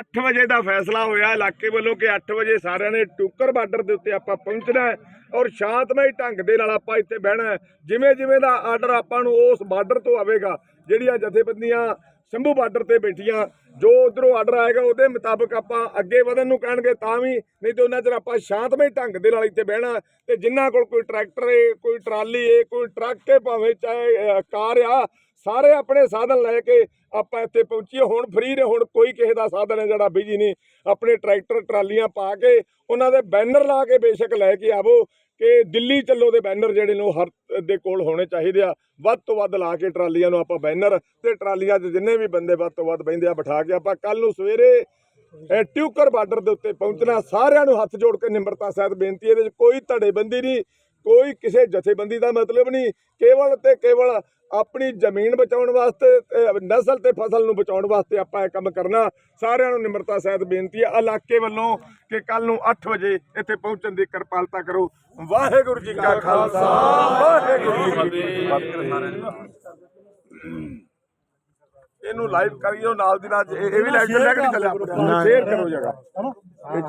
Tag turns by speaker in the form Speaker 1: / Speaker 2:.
Speaker 1: 8 ਵਜੇ ਦਾ ਫੈਸਲਾ ਹੋਇਆ, ਇਲਾਕੇ ਵੱਲੋਂ ਕਿ 8 ਵਜੇ ਸਾਰਿਆਂ ਨੇ ਟੂਕਰ ਬਾਰਡਰ ਦੇ ਉੱਤੇ ਆਪਾਂ ਪਹੁੰਚਣਾ ਹੈ ਔਰ ਸ਼ਾਂਤਮਈ ਢੰਗ ਦੇ ਨਾਲ ਆਪਾਂ ਇੱਥੇ ਬਹਿਣਾ ਹੈ। ਜਿਵੇਂ ਜਿਵੇਂ ਦਾ ਆਰਡਰ ਆਪਾਂ ਨੂੰ ਉਸ ਬਾਰਡਰ ਤੋਂ ਆਵੇਗਾ, ਜਿਹੜੀਆਂ ਜਥੇਬੰਦੀਆਂ ਸ਼ੰਭੂ ਬਾਰਡਰ ਤੇ ਬੈਠੀਆਂ, ਜੋ ਉਧਰੋਂ ਆਰਡਰ ਆਏਗਾ, ਉਹਦੇ ਮੁਤਾਬਕ ਆਪਾਂ ਅੱਗੇ ਵਧਣ ਨੂੰ ਕਹਿਣਗੇ, ਤਾਂ ਵੀ ਨਹੀਂ ਤੇ ਉਹਨਾਂ ਚਿਰ ਆਪਾਂ ਸ਼ਾਂਤਮਈ ਢੰਗ ਦੇ ਨਾਲ ਇੱਥੇ ਬਹਿਣਾ ਤੇ ਜਿਨ੍ਹਾਂ ਕੋਲ ਕੋਈ ਟਰੈਕਟਰ ਏ, ਕੋਈ ਟਰਾਲੀ ਏ, ਕੋਈ ਟਰੱਕ ਏ, ਭਾਵੇਂ ਚਾਹੇ ਕਾਰ ਆ ਸਾਰੇ ਆਪਣੇ ਸਾਧਨ ਲੈ ਕੇ ਆਪਾਂ ਇੱਥੇ ਪਹੁੰਚੀਏ। ਹੁਣ ਫ੍ਰੀ ਨੇ, ਹੁਣ ਕੋਈ ਕਿਸੇ ਦਾ ਸਾਧਨ ਹੈ ਜਿਹੜਾ ਬਿਜ਼ੀ ਨਹੀਂ। ਆਪਣੇ ਟਰੈਕਟਰ ਟਰਾਲੀਆਂ ਪਾ ਕੇ, ਉਹਨਾਂ ਦੇ ਬੈਨਰ ਲਾ ਕੇ ਬੇਸ਼ੱਕ ਲੈ ਕੇ ਆਵੋ ਕਿ ਦਿੱਲੀ ਚੱਲੋ ਦੇ ਬੈਨਰ ਜਿਹੜੇ ਨੇ ਉਹ ਹਰ ਦੇ ਕੋਲ ਹੋਣੇ ਚਾਹੀਦੇ ਆ। ਵੱਧ ਤੋਂ ਵੱਧ ਲਾ ਕੇ ਟਰਾਲੀਆਂ ਨੂੰ ਆਪਾਂ ਬੈਨਰ ਤੇ ਟਰਾਲੀਆਂ 'ਚ ਜਿੰਨੇ ਵੀ ਬੰਦੇ ਵੱਧ ਤੋਂ ਵੱਧ ਬਹਿੰਦੇ ਆ, ਬਿਠਾ ਕੇ ਆਪਾਂ ਕੱਲ ਨੂੰ ਸਵੇਰੇ ਟਿਊਕਰ ਬਾਰਡਰ ਦੇ ਉੱਤੇ ਪਹੁੰਚਣਾ, ਸਾਰਿਆਂ ਨੂੰ ਹੱਥ ਜੋੜ ਕੇ ਨਿਮਰਤਾ ਸਹਿਤ ਬੇਨਤੀ ਇਹਦੇ 'ਚ ਕੋਈ ਧੜੇਬੰਦੀ ਨਹੀਂ, ਕੋਈ ਕਿਸੇ ਜਥੇਬੰਦੀ ਦਾ ਮਤਲਬ ਨਹੀਂ। ਕੇਵਲ ਤੇ ਕੇਵਲ ਆਪਣੀ ਜ਼ਮੀਨ ਬਚਾਉਣ ਵਾਸਤੇ ਨਸਲ ਤੇ ਫਸਲ ਨੂੰ ਬਚਾਉਣ ਵਾਸਤੇ ਆਪਾਂ ਇਹ ਕੰਮ ਕਰਨਾ। ਸਾਰਿਆਂ ਨੂੰ ਨਿਮਰਤਾ ਸਹਿਤ ਬੇਨਤੀ ਹੈ ਇਲਾਕੇ ਵੱਲੋਂ ਕਿ ਕੱਲ ਨੂੰ 8 ਵਜੇ ਇੱਥੇ ਪਹੁੰਚਣ ਦੀ ਕਿਰਪਾਲਤਾ ਕਰੋ। ਵਾਹਿਗੁਰੂ ਜੀ ਕਾ ਖਾਲਸਾ ਵਾਹਿਗੁਰੂ ਜੀ ਕੀ ਫਤਿਹ। ਇਹਨੂੰ ਲਾਈਵ ਕਰਿਓ ਨਾਲ ਦੀ ਨਾਲ ਇਹ ਵੀ ਲਾਈਵ ਚੱਲਿਆ ਕਿ ਨਹੀਂ ਚੱਲਿਆ। ਸ਼ੇਅਰ ਕਰੋ ਜਗਾ ਇਹ